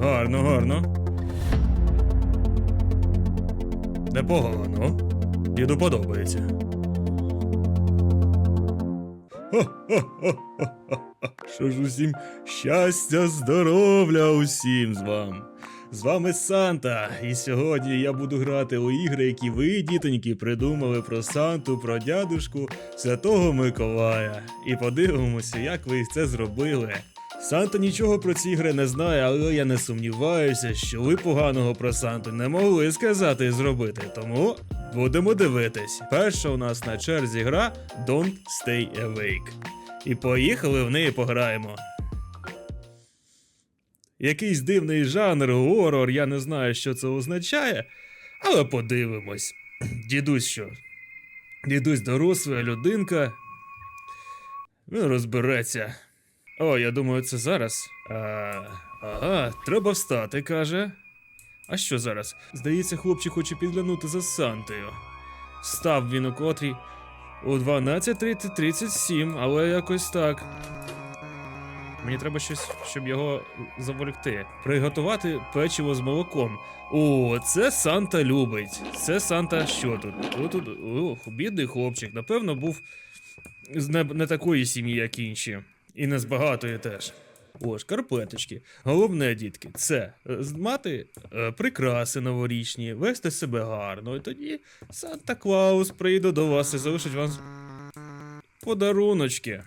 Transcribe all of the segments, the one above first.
Гарно, гарно. Непогано. Діду подобається. Що ж усім щастя, здоров'я усім з вам. З вами Санта, і сьогодні я буду грати у ігри, які ви, дітоньки, придумали про Санту, про дядушку Святого Миколая. І подивимося, як ви це зробили. Санта нічого про ці ігри не знає, але я не сумніваюся, що ви поганого про Санту не могли сказати і зробити. Тому будемо дивитись. Перша у нас на черзі гра Don't Stay Awake. І поїхали в неї пограємо. Якийсь дивний жанр, горор, я не знаю, що це означає, але подивимось. Дідусь що? Дідусь доросла людинка. Він розбереться. О, я думаю, це зараз. А, ага, треба встати, каже. А що зараз? Здається, хлопчик хоче підглянути за Сантою. Став він у котрій у 12.37, але якось так. Мені треба щось, щоб його заволікти. Приготувати печиво з молоком. О, це Санта любить. Це Санта що тут? О, тут ох, бідний хлопчик. Напевно, був з не, не такої сім'ї, як інші. І не з багатої теж. О, шкарпеточки. Головне, дітки, це е, мати е, прикраси новорічні, вести себе гарно. І тоді Санта Клаус прийде до вас і залишить вам подаруночки.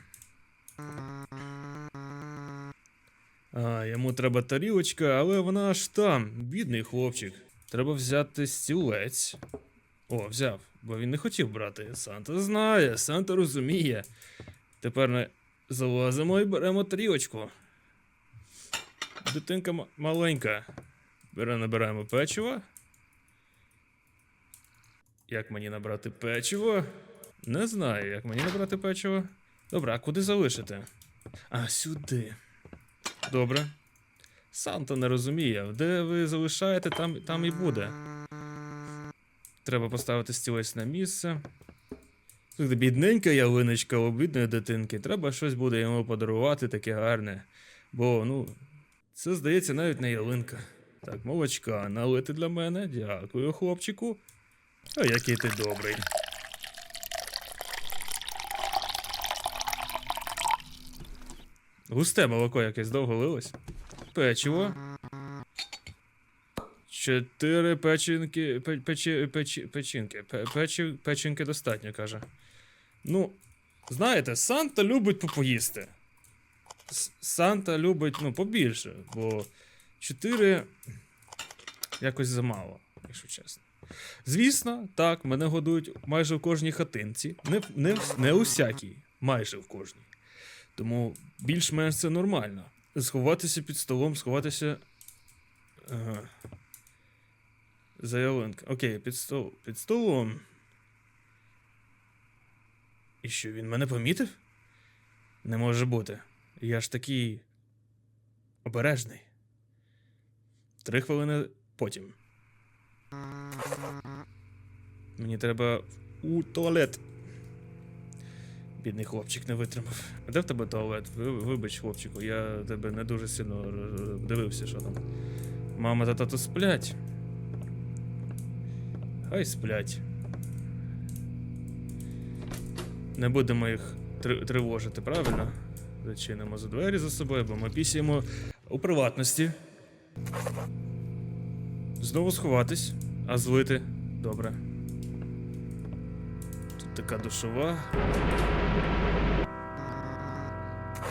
А, йому треба тарілочка, але вона аж там, бідний хлопчик. Треба взяти стілець. О, взяв, бо він не хотів брати. Санта знає, Санта розуміє. Тепер ми залазимо і беремо тарілочку. Дитинка ма- маленька. Бере, набираємо печиво. Як мені набрати печиво? Не знаю, як мені набрати печиво. Добре, а куди залишити? А, сюди. Добре. Санта не розуміє, де ви залишаєте, там, там і буде. Треба поставити стілець на місце. Бідненька ялиночка у бідної дитинки. Треба щось буде йому подарувати таке гарне. Бо, ну, це здається навіть не ялинка. Так, молочка налити для мене. Дякую, хлопчику. А який ти добрий. Густе молоко якесь довго лилось. Печиво. Чотири печінки. пе- Печі, печі, печінки. Печі, печінки достатньо, каже. Ну, знаєте, Санта любить попоїсти. Санта любить, ну, побільше, бо чотири якось замало, якщо чесно. Звісно, так, мене годують майже в кожній хатинці. Не, не, не у всякій, майже в кожній. Тому більш-менш це нормально. Сховатися під столом, сховатися. Ага. За ялинка. Окей, під стол. Під столом. І що, він мене помітив? Не може бути. Я ж такий. обережний. Три хвилини потім. Мені треба у туалет. Бідний хлопчик не витримав. А де в тебе туалет? Вибач, хлопчику, я тебе не дуже сильно дивився, що там. Мама та тато сплять. Хай сплять. Не будемо їх тривожити, правильно? Зачинимо за двері за собою, бо ми пісяємо у приватності. Знову сховатись, а злити. Добре. Тут така душова.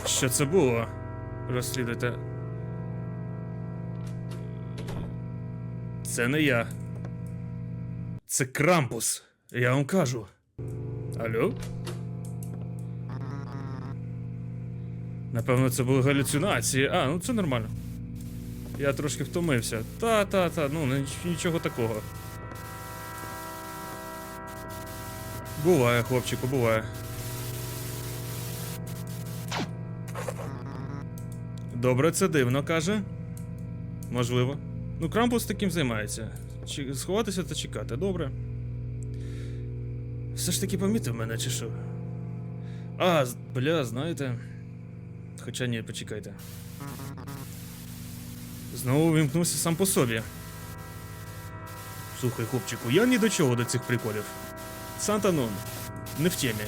Що це було? Розслідуйте. Це не я. Це Крампус. Я вам кажу. Алло? Напевно, це були галюцинації. А, ну це нормально. Я трошки втомився. Та, та, та, ну нічого такого. Буває, хлопчику, буває. Добре, це дивно, каже. Можливо. Ну, Крампус таким займається. Чи сховатися та чекати, добре. Все ж таки помітив мене, чи що? А, бля, знаєте. Хоча ні, почекайте. Знову вимкнувся сам по собі. Слухай, хлопчику, я ні до чого до цих приколів. Санта-Нон, не в темі.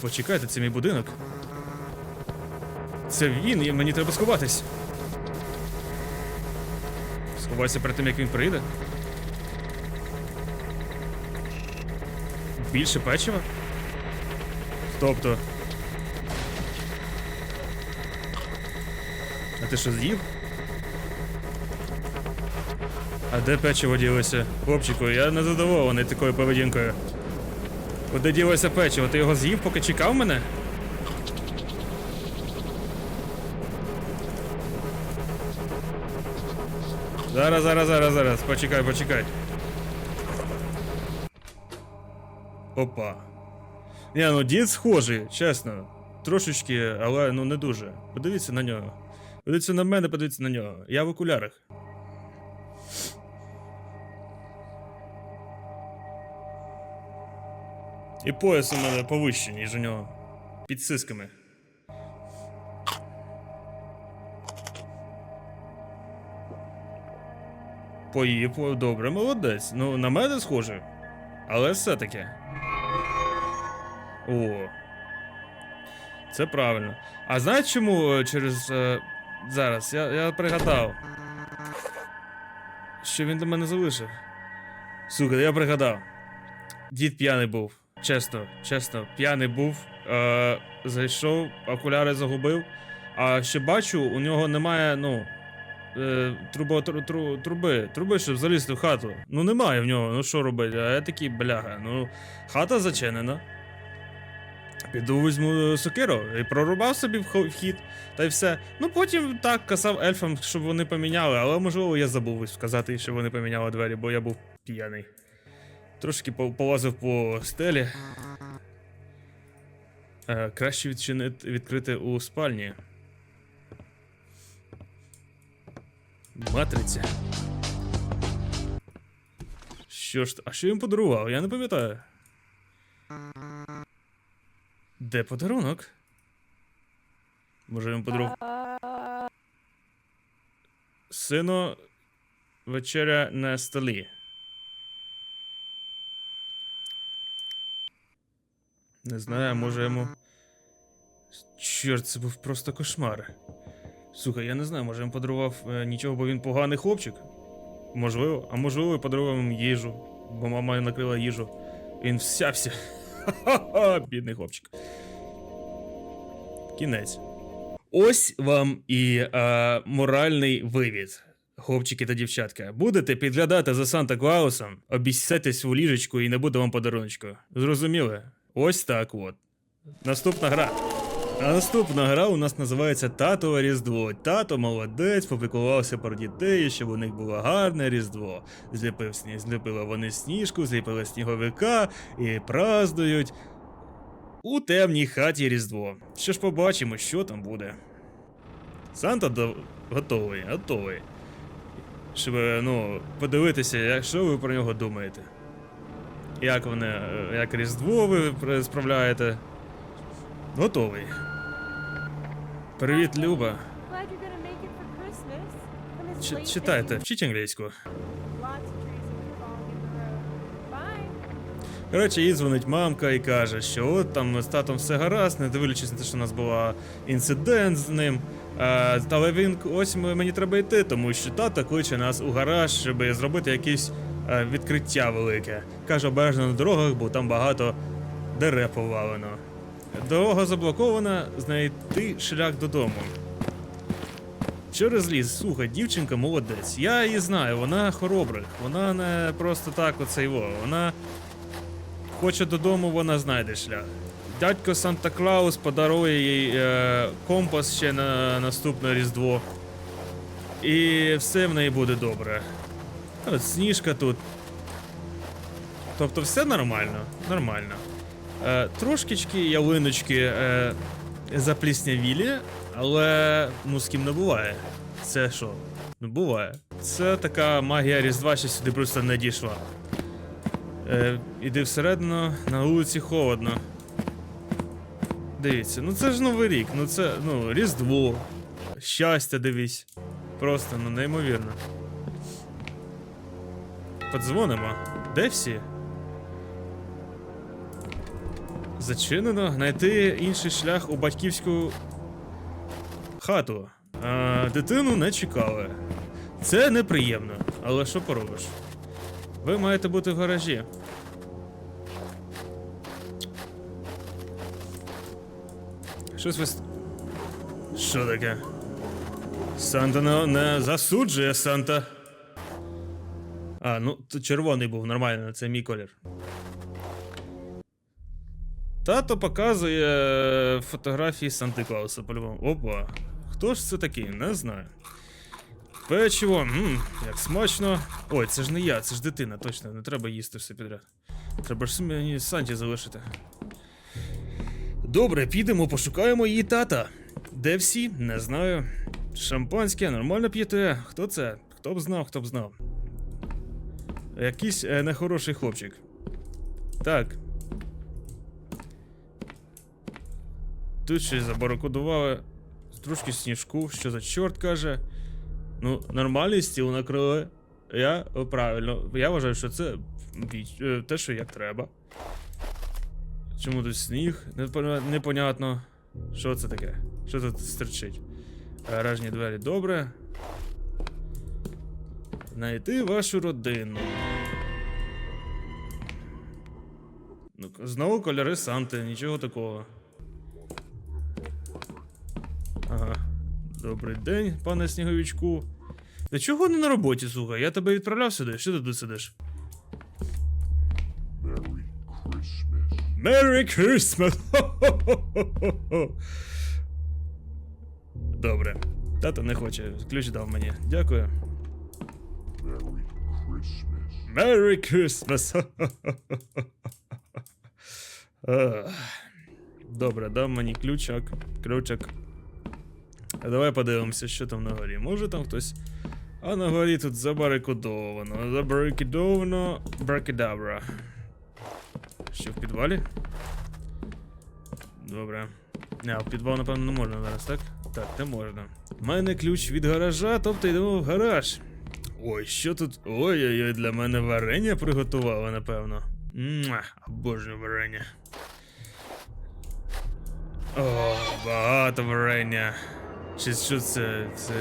Почекайте, це мій будинок. Це він, і мені треба сховатись. Сховайся перед тим, як він прийде. Більше печива? Тобто. А ти що з'їв? А де печиво ділося? Хлопчику, я не задоволений такою поведінкою. Куди ділося печиво? Ти його з'їв, поки чекав мене? Зараз, зараз, зараз, зараз. Почекай, почекай. Опа. Ні, ну дід схожий, чесно. Трошечки, але ну не дуже. Подивіться на нього. Подивіться на мене, подивіться на нього. Я в окулярах. І пояс у мене повищий, ніж у нього. Під сисками. Поїв, добре, молодець. Ну, на мене схоже. Але все-таки. О. Це правильно. А знаєш чому е, через. Е, зараз, я, я пригадав. Що він до мене залишив. Сука, я пригадав. Дід п'яний був. Чесно, чесно, п'яний був. Е, зайшов, окуляри загубив. А ще бачу, у нього немає, ну. Е, трубо, тру, тру, труби, труби, щоб залізти в хату. Ну немає в нього, ну що робити? А я такий бляга. Ну, хата зачинена. Піду візьму сокиру і прорубав собі вхід, та й все. Ну потім так казав ельфам, щоб вони поміняли, але можливо я забув сказати, що вони поміняли двері, бо я був п'яний. Трошки полазив по стелі. Е, краще відчинити, відкрити у спальні. Матриця. Що ж, а що їм подарував? Я не пам'ятаю. Де подарунок? Може він подарував. Сину, вечеря на столі. Не знаю, може йому. Чорт, це був просто кошмар. Слухай, я не знаю, може він подарував е, нічого, бо він поганий хлопчик. Можливо, а можливо, подарував їм їжу, бо мама накрила їжу. Він всявся. Ха-ха-ха, бідний хлопчик. Кінець. Ось вам і е, моральний вивід. Хлопчики та дівчатка, будете підглядати за Санта Клаусом, обіссайтесь у ліжечку і не буде вам подаруночку. Зрозуміли? Ось так от. Наступна гра. А наступна гра у нас називається Татове Різдво. Тато молодець, попіклувався про дітей, щоб у них було гарне Різдво. Зліпив сніг, зліпили вони сніжку, зліпили сніговика і празднують у темній хаті Різдво. Що ж побачимо, що там буде. Санта до... готовий, готовий. Щоб, ну, подивитися, як, що ви про нього думаєте. Як вони, е, як Різдво ви справляєте. Готовий. It's Чи- late читайте, вчіть англійську. Коротше, їй дзвонить мамка і каже, що от там з татом все гаразд, не дивлячись на те, що у нас був інцидент з ним. А, але він ось мені треба йти, тому що тато кличе нас у гараж, щоб зробити якесь е, відкриття велике. Каже, обережно на дорогах, бо там багато дерев повалено. Дорога заблокована, знайти шлях додому. Через ліс, слухай, дівчинка молодець. Я її знаю, вона хоробрих. Вона не просто так оцей во. Вона хоче додому, вона знайде шлях. Дядько Санта Клаус подарує їй е, компас ще на наступне Різдво. І все в неї буде добре. От сніжка тут. Тобто все нормально. Нормально. Е, трошечки ялиночки е, запліснявілі, але ну з ким не буває. Це що? Не буває. Це така магія Різдва, що сюди просто не дійшла. Е, іди всередину, на вулиці холодно. Дивіться, ну це ж Новий рік, ну це ну, Різдво. щастя, дивись. Просто ну неймовірно. Подзвонимо. Де всі? Зачинено. Знайти інший шлях у батьківську хату. А, дитину не чекали. Це неприємно, але що поробиш? Ви маєте бути в гаражі. Щось ви. Що таке? Санта не, не засуджує Санта. А, ну, червоний був нормально, це мій колір. Тато показує фотографії Санти Клауса по-любому. Опа. Хто ж це такий? Не знаю. Печиво, мм, як смачно. Ой, це ж не я, це ж дитина, точно, не треба їсти все підряд. Треба ж мені Санті залишити. Добре, підемо, пошукаємо її тата. Де всі? Не знаю. Шампанське, нормально п'єте. Хто це? Хто б знав, хто б знав. Якийсь е, нехороший хлопчик. Так. Тут ще й забаракодували трошки сніжку, що за чорт каже. Ну, нормальний стіл накрили. Я правильно. Я вважаю, що це е, те, що як треба. Чому тут сніг? Непонятно. Що це таке? Що тут стерчить? Гаражні двері добре. Знайти вашу родину. Ну, знову кольори Санти, нічого такого. Добрий день, пане сніговичку. Та чого не на роботі, слухай? Я тебе відправляв сюди. Що ти тут сидиш? Merry Merry Christmas. Christmas! Добре. Тато не хоче. Ключ дав мені. Дякую. Merry Christmas. Merry Christmas! Добре, дав мені ключок. Ключик. А Давай подивимося, що там на горі. Може там хтось. А на горі тут забарикодовано. Забарикодовано. Бракедабра. Що в підвалі? Добре. А, в підвал, напевно, не можна зараз, так? Так, не можна. У мене ключ від гаража, тобто йдемо в гараж. Ой, що тут? Ой-ой-ой, для мене варення приготували, напевно. Обожнюю варення. О, багато варення. Чи що це? Це.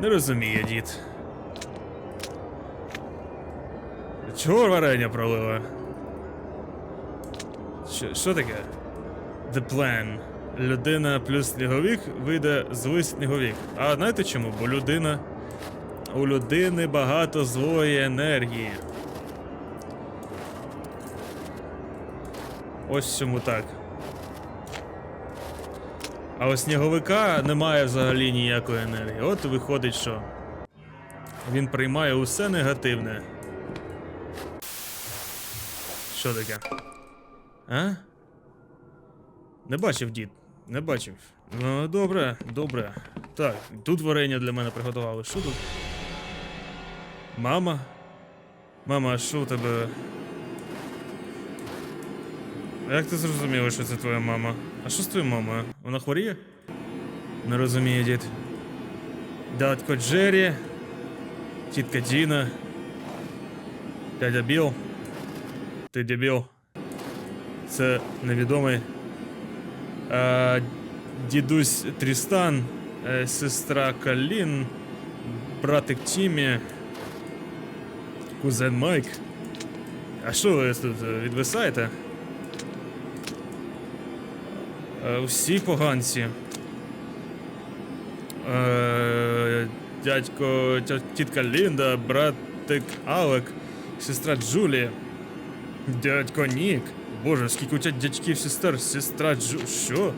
Не розумію, дід. Чого варення пролила? Що, що таке? The plan. Людина плюс сніговик вийде злий сніговик. А знаєте чому? Бо людина. У людини багато злої енергії. Ось чому так. А у сніговика немає взагалі ніякої енергії. От виходить, що він приймає усе негативне. Що таке? А? Не бачив дід. Не бачив. Ну, добре, добре. Так, тут варення для мене приготували. Що тут? Мама? Мама, а що у тебе? Як ти зрозуміла, що це твоя мама? А що з твоєю мамою? Вона хворіє? Не розумію, дід. Дядько Джері, тітка Діна, дядя Біл. Ти дебіл. Це невідомий. А, дідусь Трістан, е, сестра Калін, братик Тімі, кузен Майк. А що ви тут е, відвисаєте? Е, Всі поганці. Е, Дядько, тітка Лінда, братик Алек, сестра Джулі, дядько Нік. Боже, скільки у тебе дядьків сестер, сестра Джу. Що?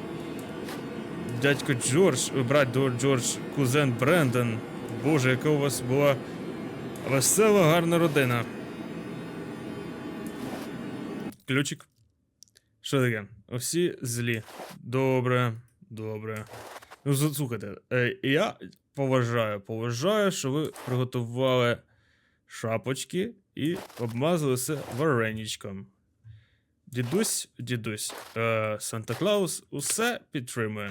Дядько Джордж, брат Джордж, кузен Брендон. Боже, яка у вас була весела, гарна родина. Ключик. Що таке? Всі злі. Добре, добре. Ну, слухайте, е, я поважаю, поважаю, що ви приготували шапочки і обмазали все вареничком. Дідусь, дідусь, е, Санта Клаус усе підтримує.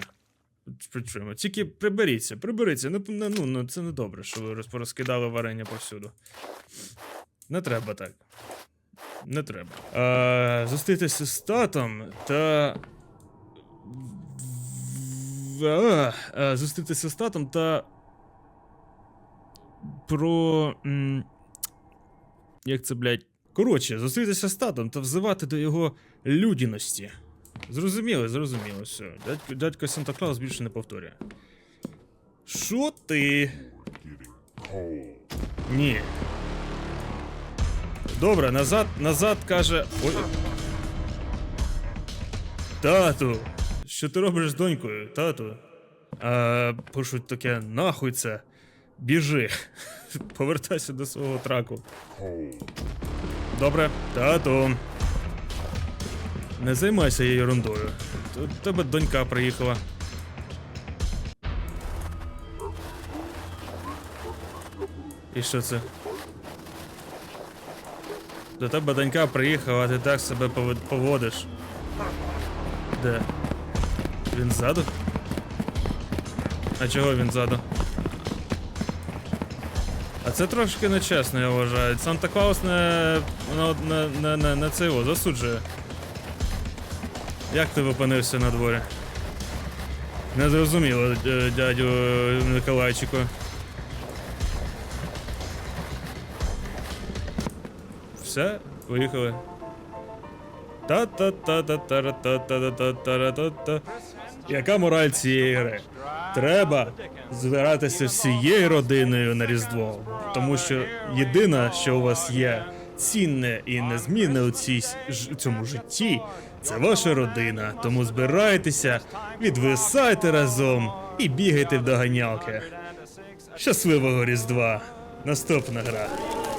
Причому. Тільки приберіться, приберіться. Ну, ну, ну, це не добре, що ви роз- порозкидали варення повсюду. Не треба так. Не треба. А, зустрітися з татом та. а, зустрітися з татом та. Про. м, Як це, блядь? Коротше, зустрітися з татом та взивати до його людяності. Зрозуміло, зрозуміло, все. Дядько, дядько Санта Клаус більше не повторює. Що ти? Ні. Добре, назад, назад каже. Ой. Тату. Що ти робиш з донькою, тату? А, пишуть таке, нахуй це. Біжи. Повертайся до свого траку. Добре, тату. Не займайся її ерундою. Т- Тебе донька приїхала. І що це? До тебе донька приїхала, а ти так себе поводиш. Де? Він ззаду? А чого він ззаду? А це трошки нечесно, я вважаю. Санта Клаус не, не, не, не, не це його засуджує. Як ти опинився на дворі? Не зрозуміло, дядю Миколайчику. Все, виїхали. та та та та та та та та та та та Яка мораль цієї гри? Треба збиратися всією родиною на Різдво, тому що єдине, що у вас є цінне і незмінне у цій ж- цьому житті, це ваша родина. Тому збирайтеся, відвисайте разом і бігайте в доганялки. Щасливого Різдва! Наступна гра.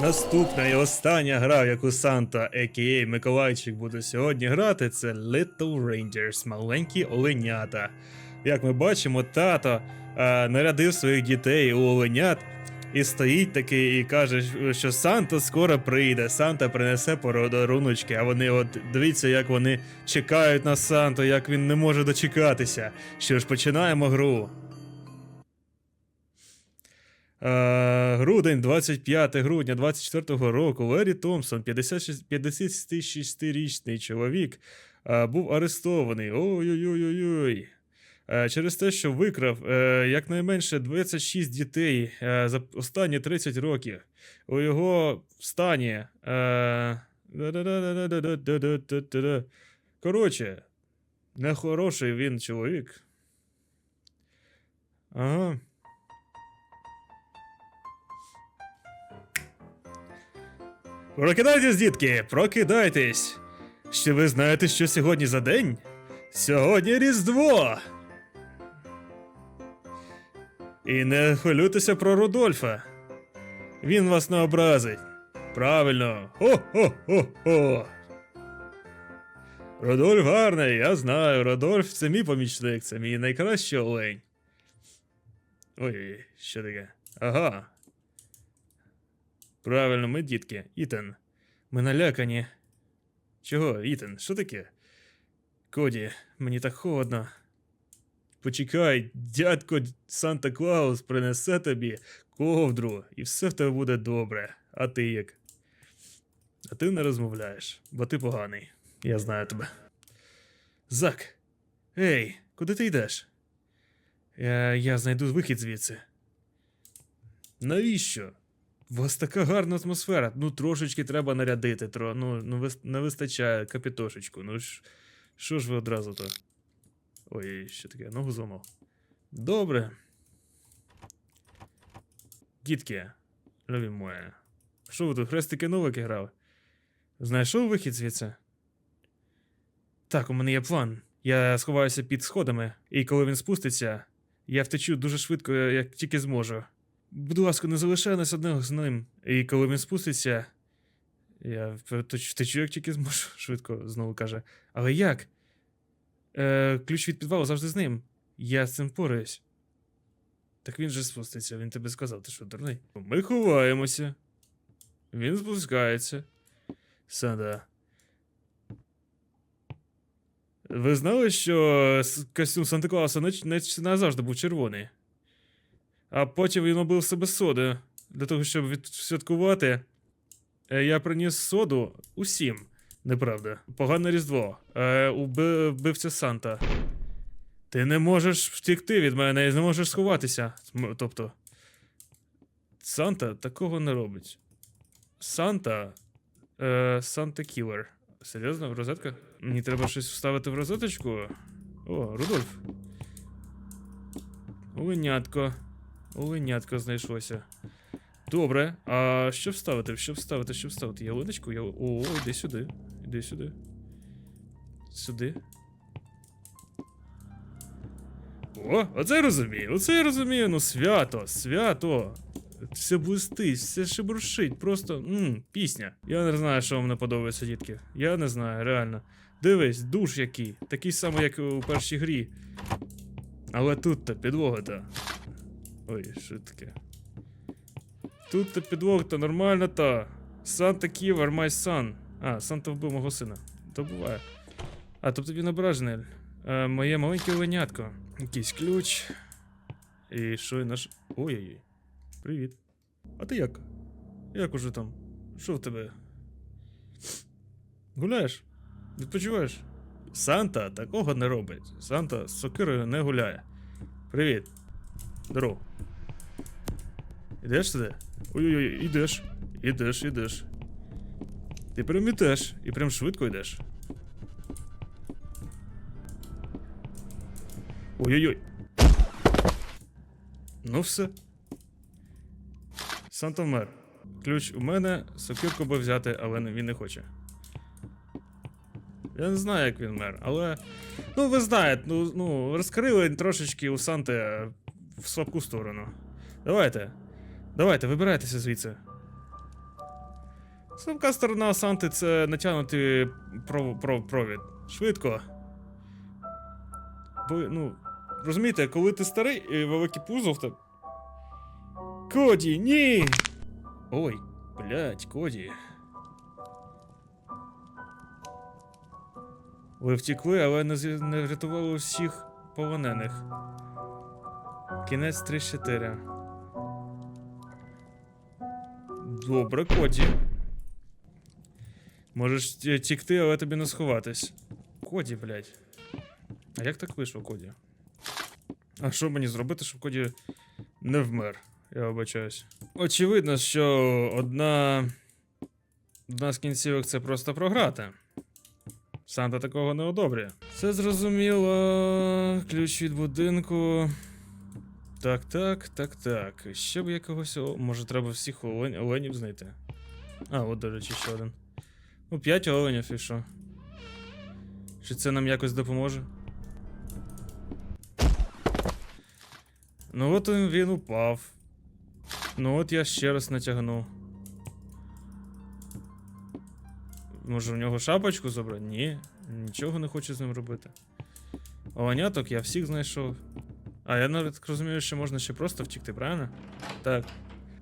Наступна і остання гра, в яку Санта, а.к.а. Миколайчик буде сьогодні грати, це Little Rangers, маленькі оленята. Як ми бачимо, тато е, нарядив своїх дітей у оленят і стоїть такий і каже, що Санта скоро прийде, Санта принесе подаруночки, а вони от дивіться, як вони чекають на Санту, як він не може дочекатися. Що ж, починаємо гру. Е, грудень, 25 грудня 24-го року, Лері Томпсон, 56-річний чоловік, е, був арестований. Ой-ой-ой-ой-ой. Е, через те, що викрав якнайменше 26 дітей за останні 30 років. У його стані. Коротше, нехороший він чоловік. Ага. Прокидайтесь, дітки, прокидайтесь. Ще ви знаєте, що сьогодні за день? Сьогодні Різдво. І не хвилюйтеся про Рудольфа. Він вас не образить. Правильно. Хо-хо-хо-хо. Рудольф гарний, я знаю. Рудольф це мій помічник, це мій найкращий олень. Ой, що таке? Ага. Правильно, ми дітки. Ітан. Ми налякані. Чого, Ітан, що таке? Коді, мені так холодно. Почекай, дядько Санта Клаус принесе тобі ковдру, і все в тебе буде добре. А ти як? А ти не розмовляєш, бо ти поганий. Я знаю тебе. Зак. Ей, куди ти йдеш? Я, я знайду вихід звідси. Навіщо? У вас така гарна атмосфера. Ну, трошечки треба нарядити. Тро... Ну, ну не вистачає капітошечку. Ну ж, що ж ви одразу то? Ой, що таке, ногу зламав. Добре. Дітки, любі моє. Що ви тут, хрестики новики грали? Знайшов вихід звідси? Так, у мене є план. Я сховаюся під сходами, і коли він спуститься, я втечу дуже швидко, як тільки зможу. Будь ласка, не залишай нас одного з ним. І коли він спуститься, я втечу, як тільки зможу, швидко знову каже. Але як? Е, ключ від підвалу завжди з ним. Я з цим пораюсь. Так він же спуститься, він тобі сказав, ти що, дурний? Ми ховаємося. Він спускається. Сада. Ви знали, що костюм Санта Клауса не, не, не завжди був червоний. А потім він обив себе соди. Для того, щоб відсвяткувати. е, Я приніс соду усім. Неправда. Погане Різдво. Е, уби- Санта. Ти не можеш втікти від мене і не можеш сховатися. Тобто. Санта такого не робить. Санта. Е, Санта Кілер. Серйозно, розетка? Мені треба щось вставити в розеточку. О, Рудольф. Оленятко. Оленятко знайшлося. Добре. А що вставити? Що вставити? Що вставити? Ялиночку? Я... О, іди сюди. Іди сюди. Сюди. О, оце я розумію, оце я розумію, ну свято, свято. Все блистить, все шебуршить, просто м, пісня. Я не знаю, що вам не подобається, дітки. Я не знаю, реально. Дивись, душ який, такий самий, як у першій грі. Але тут-то підлога-то. Ой, що таке? Тут-то підлога-то нормально то. Санта Ківер, май сан. А, Санта вбив мого сина. То буває. А, тобто він ображений. Е, моє маленьке оленятко. Якийсь ключ. І що наш. Ой-ой-ой. Привіт. А ти як? Як уже там? Що в тебе? Гуляєш? Відпочиваєш? Санта такого не робить. Санта з сокирою не гуляє. Привіт. Здоров. Ідеш сюди? Ой-ой-ой, ідеш. Ідеш, ідеш. Ти прям ідеш, і прям швидко йдеш. Ой-ой-ой. Ну все. Санта вмер. Ключ у мене, сокирку би взяти, але він не хоче. Я не знаю, як він мер, але. Ну, ви знаєте, ну, ну розкрили трошечки у Санти е, в слабку сторону. Давайте. Давайте, вибирайтеся звідси. Слабка сторона Санти це натягнути пров, пров, провід. Швидко. Бо, ну, розумієте, коли ти старий і великий пузов, то. Коді, ні! Ой, блядь, Коді. Ви втекли, але не, не врятували всіх полонених. Кінець 3-4. Добре, Коді. Можеш тікти, але тобі не сховатись. Коді, блядь. А як так вийшло, Коді? А що мені зробити, щоб Коді не вмер? Я вибачаюсь. Очевидно, що одна. Одна з кінцівок це просто програти. Санта такого не одобрює. Це зрозуміло. Ключ від будинку. Так, так, так, так. Ще б якогось. о- Може, треба всіх олень... оленів знайти. А, от, до речі, ще один. Ну, п'ять оленів і що? Чи це нам якось допоможе? Ну от він, упав. Ну от я ще раз натягну. Може в нього шапочку забрати? Ні, нічого не хочу з ним робити. Оленяток я всіх знайшов. А, я навіть розумію, що можна ще просто втікти, правильно? Так.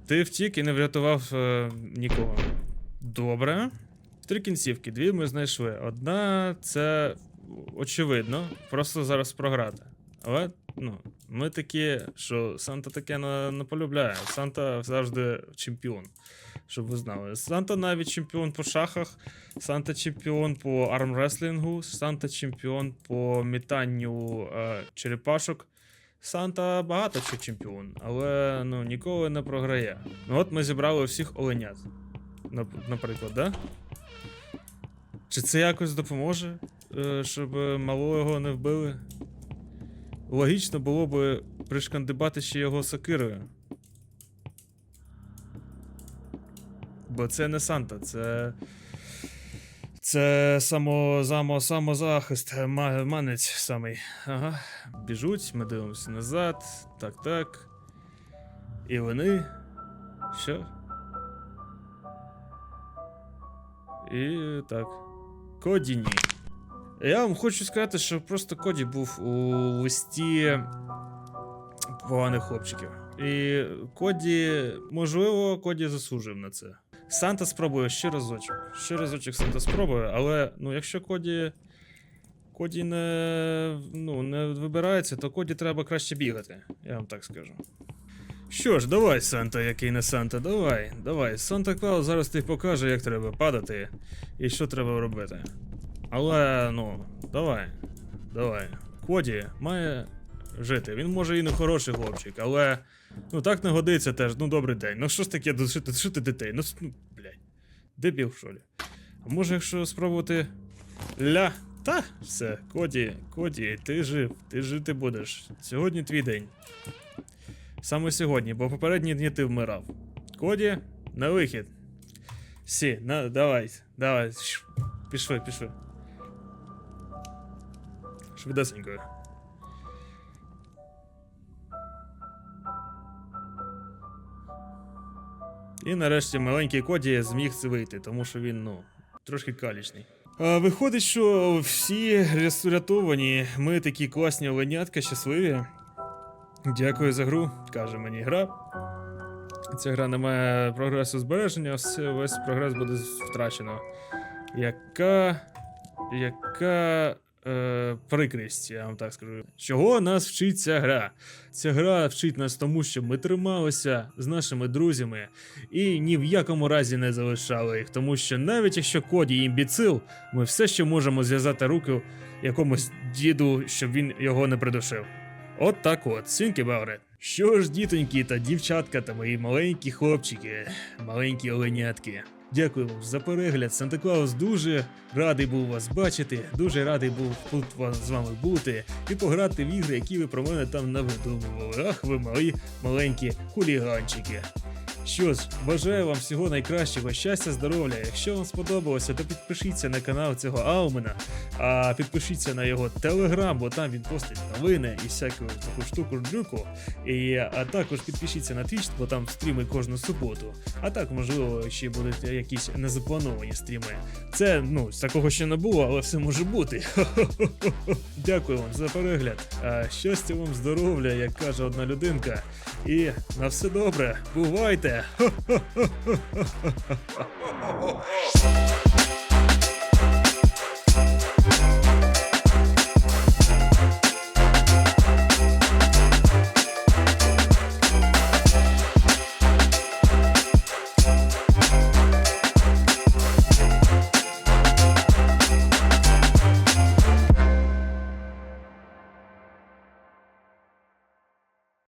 Ти втік і не врятував е, нікого. Добре. Три кінцівки, дві ми знайшли. Одна це очевидно, просто зараз програти. Але, ну, ми такі, що Санта таке не, не полюбляє. Санта завжди чемпіон. Щоб ви знали. Санта навіть чемпіон по шахах, Санта чемпіон по армреслінгу, Санта чемпіон по мітанню е, черепашок. Санта багато що чемпіон, але ну, ніколи не програє. Ну от ми зібрали всіх оленят. Наприклад, да? Чи це якось допоможе, е, щоб малого його не вбили? Логічно було би пришкандибати ще його сокирою. Бо це не Санта, це. Це само, само, самозахист, манець самий. Ага. Біжуть, ми дивимося назад. Так, так. І вони. Що? І так. Коді ні. Я вам хочу сказати, що просто Коді був у листі поганих хлопчиків. І Коді, можливо, Коді заслужив на це. Санта спробує ще разочок. Ще разочок Санта спробує, але ну, якщо Коді Коді не, ну, не вибирається, то коді треба краще бігати, я вам так скажу. Що ж, давай, Санта, який не Санта, давай, давай. Санта Клаус зараз тобі покаже, як треба падати і що треба робити. Але, ну, давай, давай. Коді має жити. Він може і не хороший хлопчик, але. Ну так не годиться теж. Ну добрий день. Ну що ж таке, душити, душити дітей? Ну, ну блядь. Дебіл, що ли? А може, якщо спробувати. Ля. Та, все, Коді, Коді, ти жив, ти жити будеш. Сьогодні твій день. Саме сьогодні, бо попередні дні ти вмирав. Коді, на вихід. Сі, на, давай, давай. Пішли, пішли. Швидесенько. І нарешті маленький Коді зміг це вийти, тому що він, ну, трошки калічний. А, виходить, що всі рятовані, ми такі класні оленятка, щасливі. Дякую за гру, каже мені гра. Ця гра не має прогресу збереження, все, весь прогрес буде втрачено. Яка. Яка. Е, прикрість, я вам так скажу. Чого нас вчить ця гра? Ця гра вчить нас тому, що ми трималися з нашими друзями і ні в якому разі не залишали їх, тому що навіть якщо Коді імбіцил, ми все ще можемо зв'язати руки якомусь діду, щоб він його не придушив. От так от, about it. Що ж, дітоньки та дівчатка та мої маленькі хлопчики, маленькі оленятки. Дякую вам за перегляд. Санта Клаус дуже радий був вас бачити, дуже радий був тут з вами бути і пограти в ігри, які ви про мене там навидумували. Ах, ви мої маленькі хуліганчики. Що ж, бажаю вам всього найкращого, щастя, здоров'я. Якщо вам сподобалося, то підпишіться на канал цього Аумена, а підпишіться на його телеграм, бо там він постить новини і всяку таку штуку дрюку. І, а також підпишіться на Twitch, бо там стріми кожну суботу. А так, можливо, ще будуть якісь незаплановані стріми. Це ну такого ще не було, але все може бути. Дякую вам за перегляд. Щастя вам, здоров'я, як каже одна людинка. І на все добре. Бувайте! yeah.